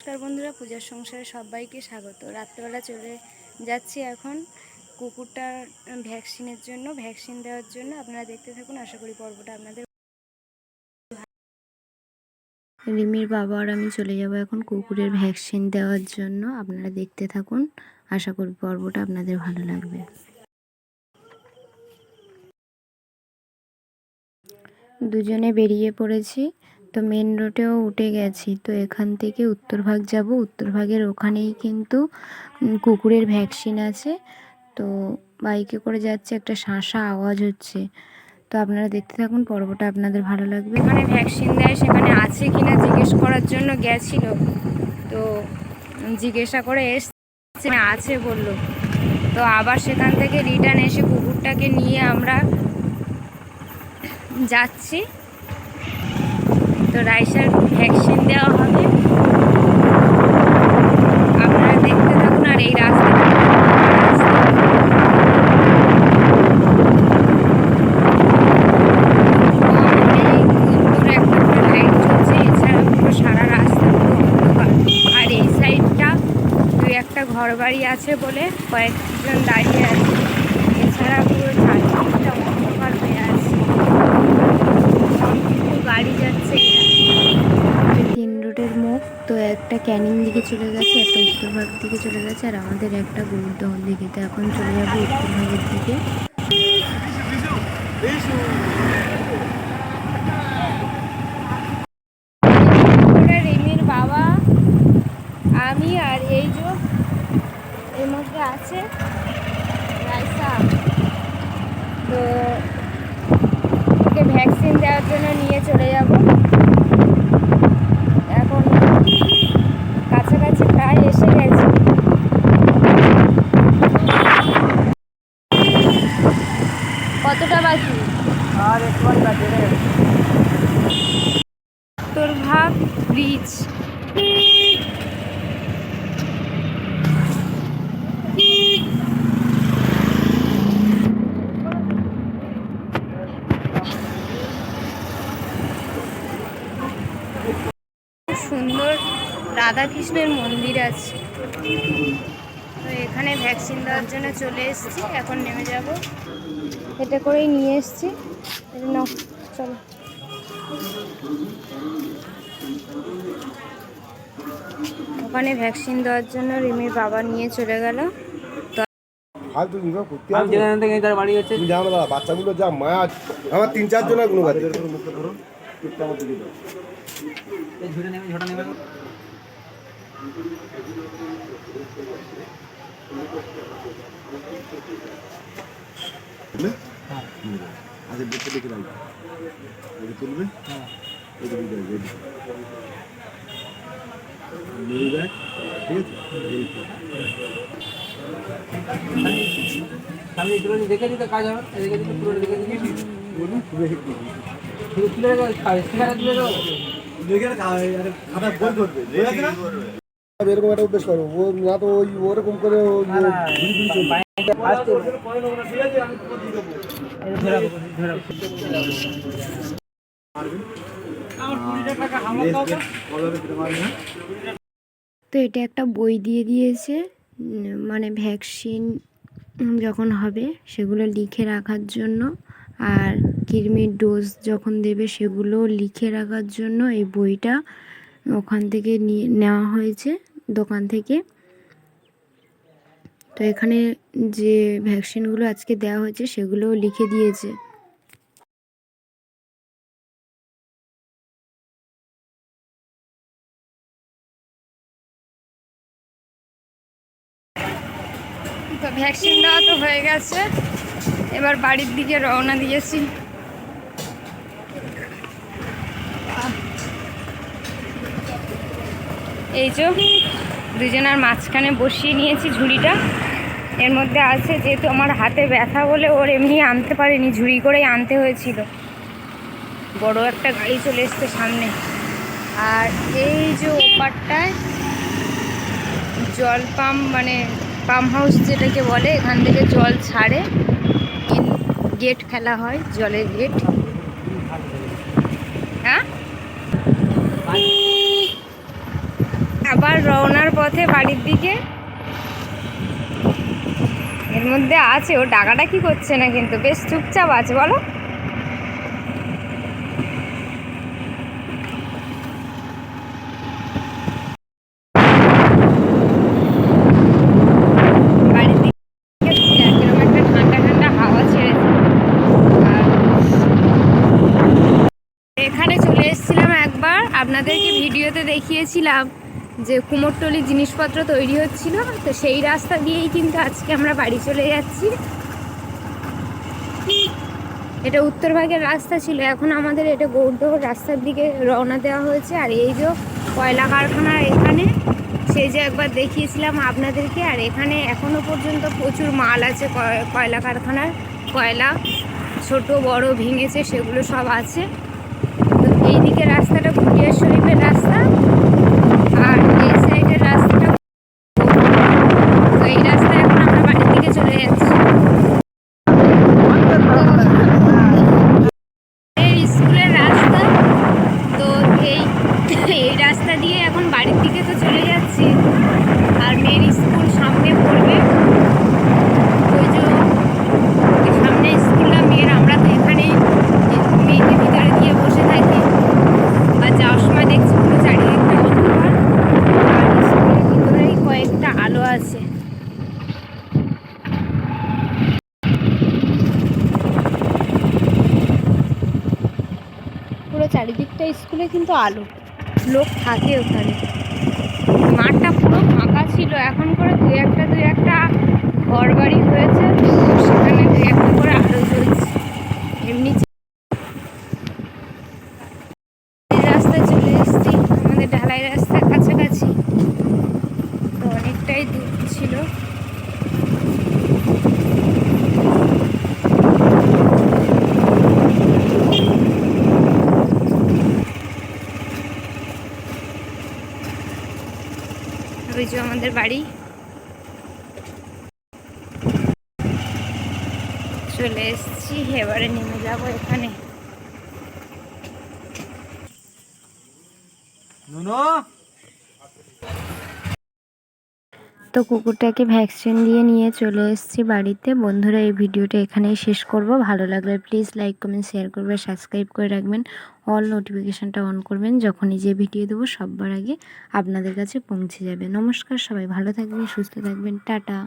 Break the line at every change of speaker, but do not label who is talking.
নমস্কার বন্ধুরা, পূজার সংসারে সবাইকে স্বাগত। রাত্রেবেলা চলে যাচ্ছি এখন কুকুরটার ভ্যাকসিনের জন্য, ভ্যাকসিন দেওয়ার জন্য। আপনারা দেখতে থাকুন, আশা করি পর্বটা আপনাদের রিমির বাবা আর আমি চলে যাব এখন কুকুরের ভ্যাকসিন দেওয়ার জন্য। আপনারা দেখতে থাকুন, আশা করি পর্বটা আপনাদের ভালো লাগবে। দুজনে বেরিয়ে পড়েছি। তো মেন রোডেও উঠে গেছি। তো এখান থেকে উত্তরভাগ যাব। উত্তরভাগের ওখানেই কিন্তু কুকুরের ভ্যাকসিন আছে। তো বাইকে করে যাচ্ছে, একটা শাঁসা আওয়াজ হচ্ছে। তো আপনারা দেখতে থাকুন, পর্বটা আপনাদের ভালো লাগবে। এখানে ভ্যাকসিন দেয়, সেখানে আছে কিনা জিজ্ঞেস করার জন্য গেছিল। তো জিজ্ঞাসা করে এসছে, আছে বলল। তো আবার সেখান থেকে রিটার্ন এসে কুকুরটাকে নিয়ে আমরা যাচ্ছি। তো রাইসার ভ্যাকসিন দেওয়া হবে। আপনারা দেখতে থাকুন আর এই রাস্তা ঘর বাড়ি আছে বলে কয়েকজন দাঁড়িয়ে আছে এছাড়া পুরো চারদিকটা অন্ধকার হয়ে আছে গাড়ি যাচ্ছে। তো একটা ক্যানিং দিকে চলে গেছে, একটা উত্তরভাগ দিকে চলে গেছে, আর আমাদের একটা গুরুদহন দিকে তো এখন চলে যাব উত্তরভাগের দিকে। ওটা রিমির বাবা, আমি আর এই যে এর মধ্যে আছে তো ওকে ভ্যাকসিন দেওয়ার জন্য নিয়ে চলে যাব। ব্রিজ সুন্দর রাধাকৃষ্ণের মন্দির আছে। তো এখানে ভ্যাকসিন দেওয়ার জন্য চলে এসেছি, এখন নেমে যাব। এটা করেই নিয়ে এসেছি। নাও, চলো। ওখানে ভ্যাকসিন দেওয়ার জন্য রিমির বাবা নিয়ে চলে গেল।
ফালতু বিভাগ করতে
আমি যেখান থেকে তার বাড়ি হচ্ছে
তুমি জানো দাদা বাচ্চাগুলো যা মায়া আমার তিন চার জনগুলো আছে
এই ঝুড়ে নেমে ঝোটা নেমে
আচ্ছা দেখতে দেখে রাখবে তুলবে
হ্যাঁ
হবে ব্যাগ ঠিক আছে এই তো।
দেখে দিতে কাজ হবে দেখে দিতে পুরো দেখে দিতে
বলুন তুলে একটু
শুধু তুলে রেখে স্টিকারে তুলে দেবো
এরকম একটা অভ্যেস করো ও না তো ওই ওরকম করে
ধরে।
তো এটা একটা বই দিয়ে দিয়েছে মানে ভ্যাকসিন যখন হবে সেগুলো লিখে রাখার জন্য আর কৃমির ডোজ যখন দেবে সেগুলো লিখে রাখার জন্য এই বইটা ওখান থেকে নিয়ে, নেওয়া হয়েছে দোকান থেকে। তো এখানে যে ভ্যাকসিনগুলো আজকে দেওয়া হয়েছে সেগুলোও লিখে দিয়েছে। ভ্যাকসিন দেওয়া তো হয়ে গেছে। এবার বাড়ির দিকে রওনা দিয়েছি। এই যে দুজনের মাঝখানে বসিয়ে নিয়েছি ঝুড়িটা। এর মধ্যে আছে যেহেতু আমার হাতে ব্যথা বলে ওর এমনি আনতে পারেনি, ঝুড়ি করেই আনতে হয়েছিল। বড় একটা গাড়ি চলে এসছে সামনে। আর এই যে ওপারটায় জল পাম্প মানে পাম্প হাউস যেটাকে বলে, এখান থেকে জল ছাড়ে। গেট ফেলা হয়, জলের গেট হ্যাঁ? আবার রওনার পথে বাড়ির দিকে। এর মধ্যে আছে, ও ডাকাটা কি করছে না কিন্তু, বেশ চুপচাপ আছে, বলো বাড়ির দিকে যাচ্ছি আর কীরকম একটা ঠান্ডা ঠান্ডা হাওয়া ছেড়েছে আর এখানে চলে এসেছিলাম একবার আপনাদেরকে ভিডিওতে দেখিয়েছিলাম যে কুমোরটলি জিনিসপত্র তৈরি হচ্ছিল, তো সেই রাস্তা দিয়েই কিন্তু আজকে আমরা বাড়ি চলে যাচ্ছি। এটা উত্তরভাগের রাস্তা ছিল, এখন আমাদের এটা গৌরদহ রাস্তার দিকে রওনা দেওয়া হয়েছে। আর এই যে কয়লা কারখানা এখানে, সেই যে একবার দেখিয়েছিলাম আপনাদেরকে, আর এখানে এখনও পর্যন্ত প্রচুর মাল আছে কয়- কয়লা কারখানার। কয়লা ছোট, বড়, ভেঙেছে, সেগুলো সব আছে। এইদিকে রাস্তাটা ঘুরিয়ে শরীফের রাস্তা আর এই সাইডের রাস্তাটা তো এই রাস্তায় এখন আমরা বাড়ির দিকে চলে যাচ্ছি এই স্কুলের রাস্তা তো এই এই রাস্তা দিয়ে এখন বাড়ির দিকে তো চলে যাচ্ছি আর মেয়ের স্কুল সামনে পড়বে ওই যে ওই সামনে স্কুলটা মেয়ের আমরা তো এখানেই মেয়েকে ভিতরে দিয়ে বসে থাকি আর যাওয়ার সময় দেখছি পুরো চারিদিকটা অন্ধকার আর স্কুলের ভিতরেই কয়েকটা আলো আছে পুরো চারিদিকটা স্কুলে কিন্তু আলো। লোক থাকে ওখানে। মাঠটা পুরো ফাঁকা ছিল। এখন করে দু একটা দু একটা ঘর বাড়ি হয়েছে তো সেখানে দুই একটা করে আলো জ্বলছে এমনি এই রাস্তায় চলে এসেছি আমাদের ঢালাই রাস্তার কাছাকাছি তো অনেকটাই দূর ছিল ওই যে আমাদের বাড়ি। চলে এসছি এবারে নেমে যাব এখানে।
তো কুকুরটাকে ভ্যাকসিন দিয়ে নিয়ে চলে এসেছি বাড়িতে। বন্ধুরা, এই ভিডিওটা এখানেই শেষ করব। ভালো লাগলে প্লিজ লাইক, কমেন্ট, শেয়ার করবে, সাবস্ক্রাইব করে রাখবেন। অল নোটিফিকেশানটা অন করবেন। যখনই যে ভিডিও দেবো, সববার আগে আপনাদের কাছে পৌঁছে যাবে। নমস্কার, সবাই ভালো থাকবেন, সুস্থ থাকবেন। টাটা।